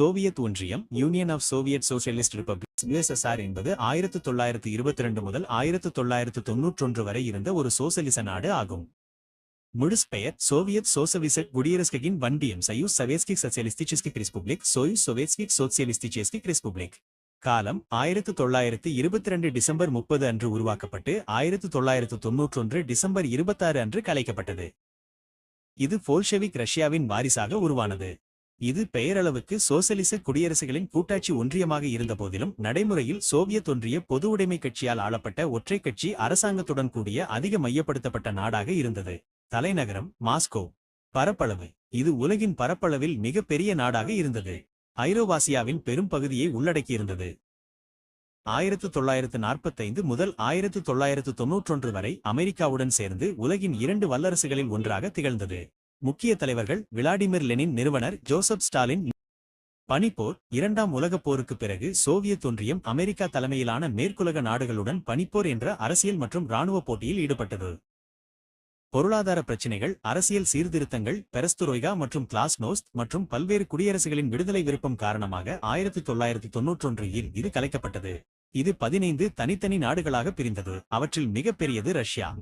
Soviet ஒன்றியம் union of Soviet socialist republic USSR என்பது ஆயிரத்து தொள்ளாயிரத்து இருபத்தி ரெண்டு முதல் ஆயிரத்து தொள்ளாயிரத்து தொன்னூற்றொன்று வரை இருந்த ஒரு சோசலிச நாடு ஆகும். முழு ஸ்பெயர் சோவியத் சோசலிசட் குடியரசுகின் வண்டியம் சயூஸ் சவேஸ்கி சோசியலிஸ்டிச்சிஸ்கிக் ரிஸ்புப்ளிக் சோயூஸ் சோவேஸ்கிக் சோசியலிஸ்டிச்சேஸ்கிக் ரிஸ்புப்ளிக். காலம் ஆயிரத்து தொள்ளாயிரத்து இருபத்தி ரெண்டு டிசம்பர் முப்பது அன்று உருவாக்கப்பட்டு ஆயிரத்து தொள்ளாயிரத்து தொன்னூற்றொன்று டிசம்பர் இருபத்தாறு அன்று கலைக்கப்பட்டது. இது போல்ஷெவிக் ரஷ்யாவின் வாரிசாக உருவானது. இது பெயரளவுக்கு சோசலிச குடியரசுகளின் கூட்டாட்சி ஒன்றியமாக இருந்தபோதிலும் நடைமுறையில் சோவியத் ஒன்றிய பொது உடைமை கட்சியால் ஆளப்பட்ட ஒற்றை கட்சி அரசாங்கத்துடன் கூடிய அதிக மையப்படுத்தப்பட்ட நாடாக இருந்தது. தலைநகரம் மாஸ்கோ. பரப்பளவு. இது உலகின் பரப்பளவில் மிகப்பெரிய நாடாக இருந்தது. ஐரோவாசியாவின் பெரும் பகுதியை உள்ளடக்கியிருந்தது. ஆயிரத்து தொள்ளாயிரத்து நாற்பத்தைந்து முதல் ஆயிரத்து தொள்ளாயிரத்து தொன்னூற்றொன்று வரை அமெரிக்காவுடன் சேர்ந்து உலகின் இரண்டு வல்லரசுகளில் ஒன்றாக திகழ்ந்தது. முக்கிய தலைவர்கள் விளாடிமிர் லெனின் நிறுவனர் ஜோசப் ஸ்டாலின் பனிப்போர் இரண்டாம் உலகப் போருக்கு பிறகு சோவியத் ஒன்றியம் அமெரிக்கா தலைமையிலான மேற்குலக நாடுகளுடன் பனிப்போர் என்ற அரசியல் மற்றும் இராணுவ போட்டியில் ஈடுபட்டது. பொருளாதார பிரச்சினைகள் அரசியல் சீர்திருத்தங்கள் பெரஸ்துரோய்கா மற்றும் கிளாஸ்னோஸ்த் மற்றும் பல்வேறு குடியரசுகளின் விடுதலை விருப்பம் காரணமாக ஆயிரத்தி தொள்ளாயிரத்தி தொன்னூற்றொன்றில் இது கலைக்கப்பட்டது. இது பதினைந்து தனித்தனி நாடுகளாக பிரிந்தது. அவற்றில் மிகப்பெரியது ரஷ்யா.